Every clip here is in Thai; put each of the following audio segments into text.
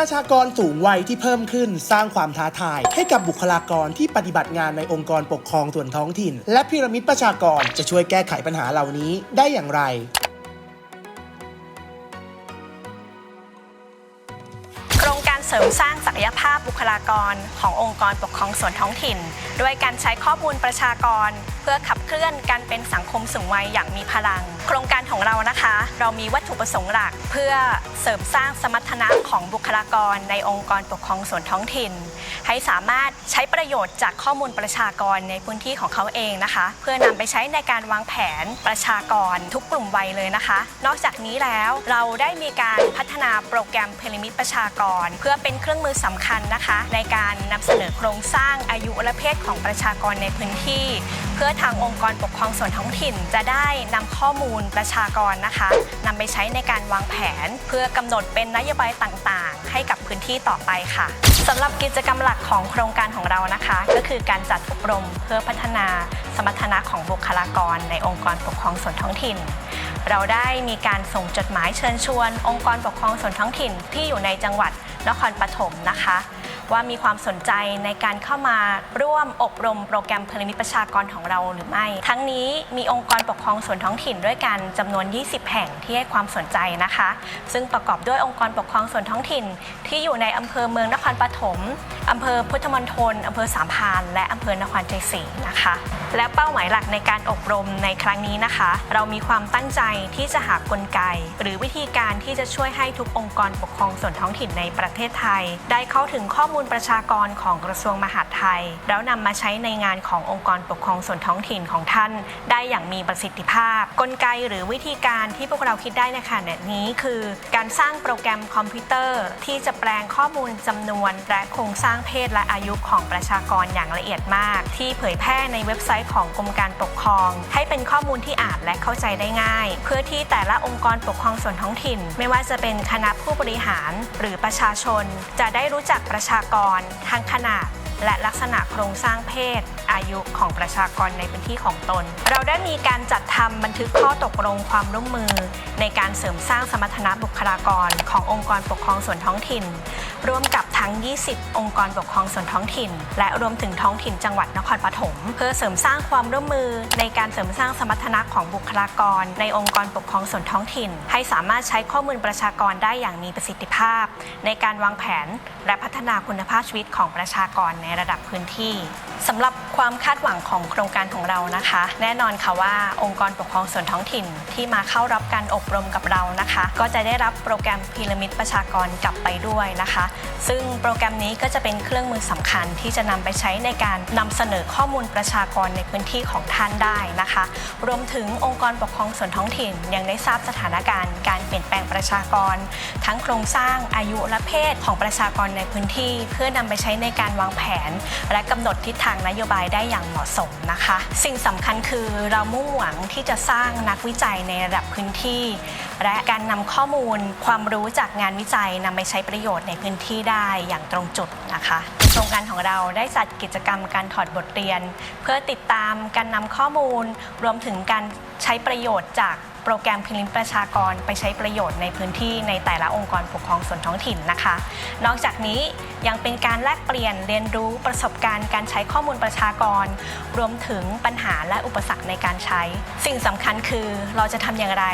ประชากรสูงวัยที่เพิ่มขึ้นสร้างความท้าทาย ให้กับบุคลากรที่ปฏิบัติงานในองค์กรปกครองส่วนท้องถิ่น และพีระมิดประชากรจะช่วยแก้ไขปัญหาเหล่านี้ได้อย่างไร เสริมสร้างศักยภาพบุคลากรขององค์กรปกครองส่วนท้องถิ่น ด้วยการใช้ข้อมูลประชากร เพื่อขับเคลื่อนการเป็นสังคมสูงวัยอย่างมีพลัง โครงการของเรานะคะ เรามีวัตถุประสงค์หลัก เพื่อเสริมสร้างสมรรถนะของบุคลากรในองค์กรปกครองส่วนท้องถิ่น ให้สามารถใช้ประโยชน์จากข้อมูลประชากรในพื้นที่ของเขาเองนะคะ เพื่อนำไปใช้ในการวางแผนประชากรทุกกลุ่มวัยเลยนะคะ นอกจากนี้แล้วเราได้มีการพัฒนาโปรแกรมเพลิมิตประชากร เพื่อเป็นเครื่องมือสำคัญนะคะ ในการนำเสนอโครงสร้างอายุและเพศของประชากรในพื้นที่ เพื่อทางองค์กรปกครองส่วนท้องถิ่น จะได้นำข้อมูลประชากรนะคะนำไปใช้ในการวางแผน เพื่อกำหนดเป็นนโยบายต่างๆ ให้กับพื้นที่ต่อไปค่ะสำหรับกิจกรรมหลักของโครงการของเรานะคะ ก็คือการจัดอบรมเพื่อพัฒนา สมรรถนะของบุคลากรในองค์กรปกครองส่วนท้องถิ่น เราได้มีการส่งจดหมายเชิญชวน องค์กรปกครองส่วนท้องถิ่นที่อยู่ในจังหวัดนครปฐมนะคะ ว่ามีความสนใจในการเข้ามาร่วมอบรมโปรแกรมพลิมิตประชากรของเราหรือไม่ ทั้งนี้มีองค์กรปกครองส่วนท้องถิ่นด้วยกันจำนวน 20 แห่งที่ให้ความสนใจนะคะ ซึ่งประกอบด้วยองค์กรปกครองส่วนท้องถิ่น ที่อยู่ในอำเภอเมืองนครปฐมอำเภอพุทธมณฑลอำเภอสามพาน และอำเภอนครชัยศรีนะคะ และเป้าหมายหลักในการอบรมในครั้งนี้นะคะ เรามีความตั้งใจที่จะหากลไก หรือวิธีการที่จะช่วยให้ทุกองค์กรปกครองส่วนท้องถิ่นในประเทศไทย ได้เข้าถึงข้อมูลมูลประชากรของกระทรวงมหาดไทย แล้วนำมาใช้ในงานขององค์กรปกครองส่วนท้องถิ่นของท่าน ได้อย่างมีประสิทธิภาพ กลไกหรือวิธีการที่พวกเราคิดได้ในขณะนี้คือ การสร้างโปรแกรมคอมพิวเตอร์ ที่จะแปลงข้อมูลจำนวน และโครงสร้างเพศและอายุของประชากรอย่างละเอียดมาก ที่เผยแพร่ในเว็บไซต์ของกรมการปกครอง ให้เป็นข้อมูลที่อ่านและเข้าใจได้ง่าย เพื่อที่แต่ละองค์กรปกครองส่วนท้องถิ่น ไม่ว่าจะเป็นคณะผู้บริหารหรือประชาชน จะได้รู้จักประชากร ทั้งขนาด และลักษณะโครงสร้างเพศ อายุของประชากรในพื้นที่ของตน เราได้มีการจัดทำบันทึกข้อตกลงความร่วมมือ ในการเสริมสร้างสมรรถนะบุคลากร ขององค์กรปกครองส่วนท้องถิ่น ร่วมกับทั้ง 20 องค์กรปกครองส่วนท้องถิ่น และรวมถึงท้องถิ่นจังหวัดนครปฐมเพื่อเสริมสร้างความร่วมมือในการเสริมสร้างสมรรถนะของบุคลากร ในองค์กรปกครองส่วนท้องถิ่น ให้สามารถใช้ข้อมูลประชากรได้อย่างมีประสิทธิภาพ ในการวางแผนและพัฒนาคุณภาพชีวิตของประชากรในระดับพื้นที่สำหรับความคาดหวังของโครงการของเรานะคะ แน่นอนค่ะว่าองค์กรปกครองส่วนท้องถิ่นที่มาเข้ารับการอบรมกับเรานะคะ ก็จะได้รับโปรแกรมพีระมิดประชากรกลับไปด้วยนะคะซึ่งโปรแกรมนี้ก็จะเป็นเครื่องมือสำคัญที่จะนำไปใช้ในการนำเสนอข้อมูลประชากรในพื้นที่ของท่านได้นะคะ รวมถึงองค์กรปกครองส่วนท้องถิ่น ยังได้ทราบสถานการณ์การเปลี่ยนแปลงประชากร ทั้งโครงสร้างอายุและเพศของประชากรในพื้นที่ เพื่อนำไปใช้ในการวางแผน และกำหนดทิศทางนโยบายได้อย่างเหมาะสมนะคะ สิ่งสำคัญคือเรามุ่งหวังที่จะสร้างนักวิจัยในระดับพื้นที่ และการนำข้อมูลความรู้จากงานวิจัยนำไปใช้ประโยชน์ในพื้นที่ได้อย่างตรงจุดนะคะโครงการของเราได้จัดกิจกรรมการถอดบทเรียน เพื่อติดตามการนำข้อมูล รวมถึงการใช้ประโยชน์จาก โปรแกรมพิลิมประชากรไปใช้ประโยชน์ในพื้นที่ในแต่ละองค์กรปกครองส่วนท้องถิ่นนะคะ นอกจากนี้ยังเป็นการแลกเปลี่ยนเรียนรู้ประสบการณ์การใช้ข้อมูลประชากร รวมถึงปัญหาและอุปสรรคในการใช้ สิ่งสำคัญคือเราจะทำอย่างไร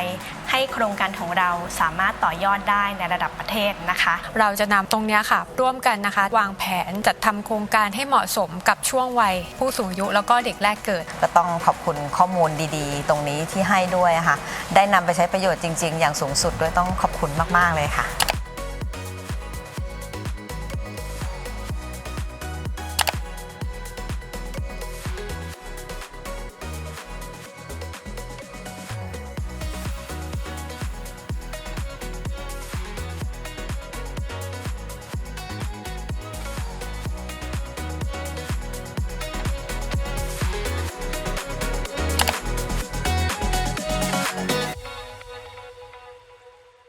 ให้โครงการของเราสามารถต่อยอดได้ในระดับประเทศนะคะ เราจะนำตรงเนี้ยค่ะ ร่วมกันนะคะ วางแผนจัดทำโครงการให้เหมาะสมกับช่วงวัย ผู้สูงอายุแล้วก็เด็กแรกเกิด ก็ต้องขอบคุณข้อมูลดีๆ ตรงนี้ที่ให้ด้วยค่ะได้นำไปใช้ประโยชน์จริง ๆ อย่างสูงสุดด้วยต้องขอบคุณมาก ๆ เลยค่ะ